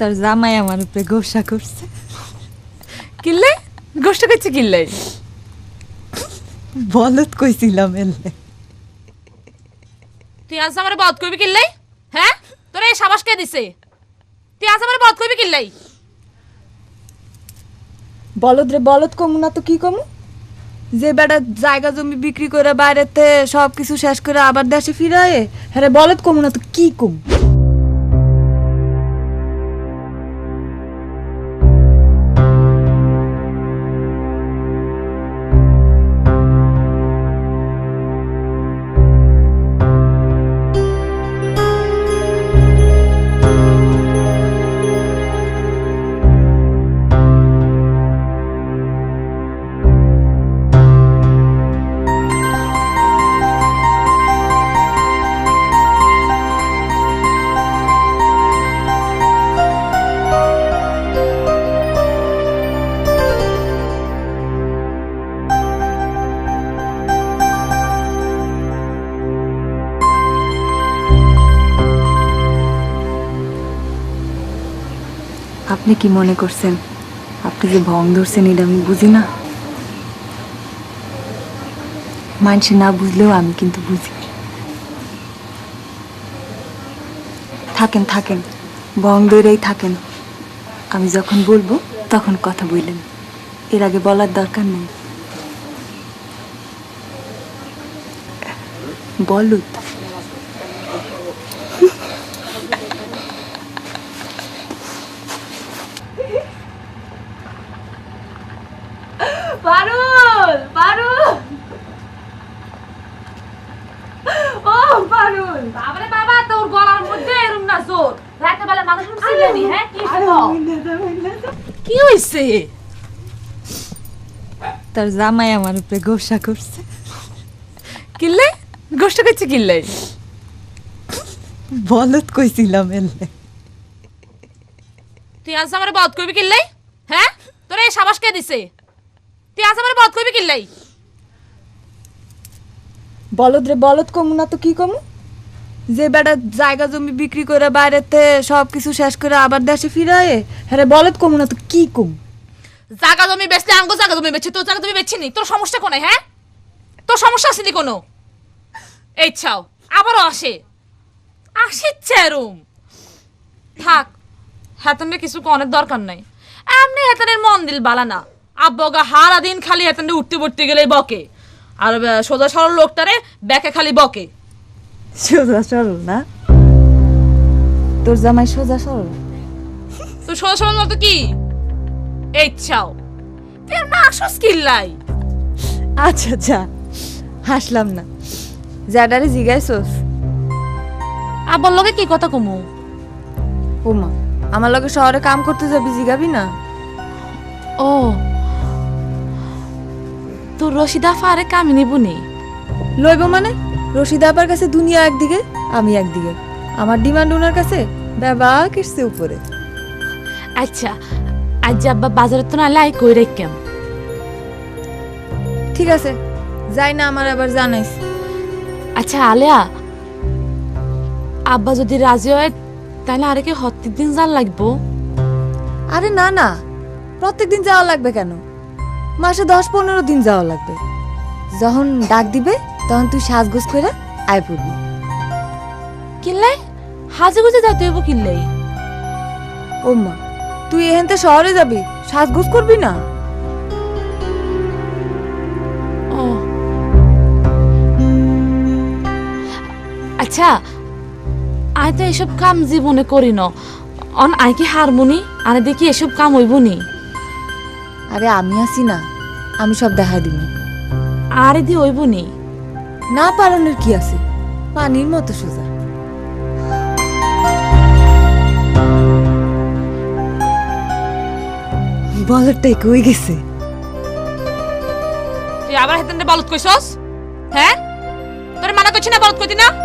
তার জামাই আমার উপরে গোসা করছে। কিনলে গোষ্ঠ করছে কিনলে বলত কইছিলাম এলে। তুই আজ আমার বধ করবি কিনলে হ্যাঁ? তোরা এই সাবাস কে দিছে? তুই আজ আমার বধ করবি কিনলে বলদ রে বলদ কমু না তো কি কমু? যে বেটা জায়গা জমি বিক্রি করে বাইরেতে সব কিছু শেষ করে আবার দেশে ফিরায় হ্যাঁ বলদ কমু না তো কি কমু? আপনি কি মনে করছেন? আপনি যে ভং ধরছেন এটা আমি বুঝি না। মানুষে না বুঝলেও আমি কিন্তু বুঝি। থাকেন থাকেন। ভং ধরেই থাকেন। আমি যখন বলব, তখন কথা বললেন। এর আগে বলার দরকার নেই। বলুত পারুল পারুল। ও পারুল। বাবারে বাবা তোর গলার মধ্যে এরম না জোর। রাতে বেলা মানুষ ছিলেনি হ্যাঁ? কি হইছে কি হইছে? তার জামাই আমার উপরে গোসা করছে। কিল্লে? গোসা করছে কিল্লে? বলত কইছিলাম এলে। তুই আজ আমার বধ করবি কিল্লে? হ্যাঁ? তোরা এই সাবাস কে দিছে? তুই আজ আমার বধ করবি বলদ রে বলদ কমু না তো কি কমু? যে বেটা জায়গা জমি বিক্রি করে বাইরেতে সব কিছু শেষ করে আবার দেশে ফিরায় হ্যাঁ বলদ কমু না তো কি কমু? জাগা জমি বেচলে আঙ্গো জাগা জমি বেচছে তোর জাগা জমি বেচছি নি তোর সমস্যা কোনে হ্যাঁ? তোর সমস্যা আসেনি কোনো? এই ছাও আবারও আসে। আসে চেরুম থাক হেতনে কিছু কনের দরকার নাই। এমনি হেতনের মন দিল বালা না। আব্বগা হারা দিন খালি হেতনে উঠতে পড়তে গেলেই বকে। আর সোজা সরল লোকটারে ব্যাকে খালি বকে। সোজা সরল না? তোর জামাই সোজা সরল? তো সোজা সরল মতো কি? এই ছাও তুই না আসস কিল্লাই। আচ্ছা আচ্ছা হাসলাম না। জ্যাডারে জিগাইছোস? আব্বার লগে কি কথা কমু? ওমা আমার লগে শহরে কাম করতে যাবি জিগাবি না? ও তোর রশিদা ফারে কামিনী বুনি লইব মানে? রশিদা আপার কাছে দুনিয়া একদিকে আমি একদিকে। আমার ডিমান্ড ওনার কাছে বাবা কিসছে উপরে। আচ্ছা আজ আব্বা বাজারে তো নালে আই কই রেখেম ঠিক আছে যাই না আমার আবার জানাইস। আচ্ছা আলেয়া আব্বা যদি রাজি হয় তাহলে আরে কি হত্তির দিন যার লাগবো। আরে না না প্রত্যেকদিন যাওয়া লাগবে কেন? মাসে দশ পনেরো দিন যাওয়া লাগবে। যখন ডাক দিবে তখন তুই সাজগোজ করে আয় পড়বি। কিনলাই হাজে গুজে যাইতে হইব কিনলাই ও মা তুই এখানতে শহরে যাবি সাজগোজ করবি না? ও। আচ্ছা আই তো এসব কাম জীবনে করি ন। অন আই কি হারমোনি? আর দেখি এসব কাম হইব নি। আরে আমি আছি না আমি সব দেখা দিবি। আরে দি হইব নি না পালনের কি আছে? পানির মতো সোজা। বলটাই কই গেছে। তুই আবার হেতেন বলত কইছস? হ্যাঁ? তোর মানা করছি না বলত কইতি না?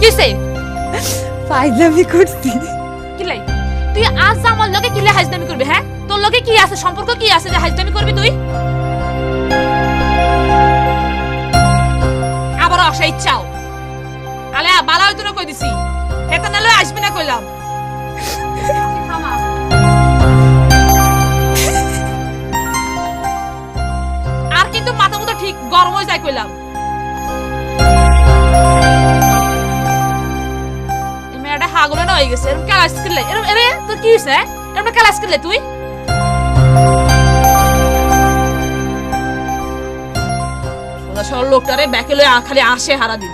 কিসে? ফাইজলামি করছি। কিলাই তুই আজ আমার লগে কিলে হাজদামি করবি হ্যাঁ? তোর লগে কি আছে? সম্পর্ক কি আছে যে হাজদামি করবি তুই? আবার আসা ইচ্ছাও আলে, বালা হইতো না কই দিছি? হেতা নালে আসবি না কইলাম। আর কিন্তু মাথা মতো ঠিক গরম হয়ে যায় কইলাম। মেয়েটা না গেছে এরকম ক্লাস করলে এরকম এরে, তোর কি হয়েছে হ্যাঁ? এরকম ক্লাস করলে তুই? সোজা সরল লোকটারে ব্যাকে লয়ে খালি আসে হারা দিন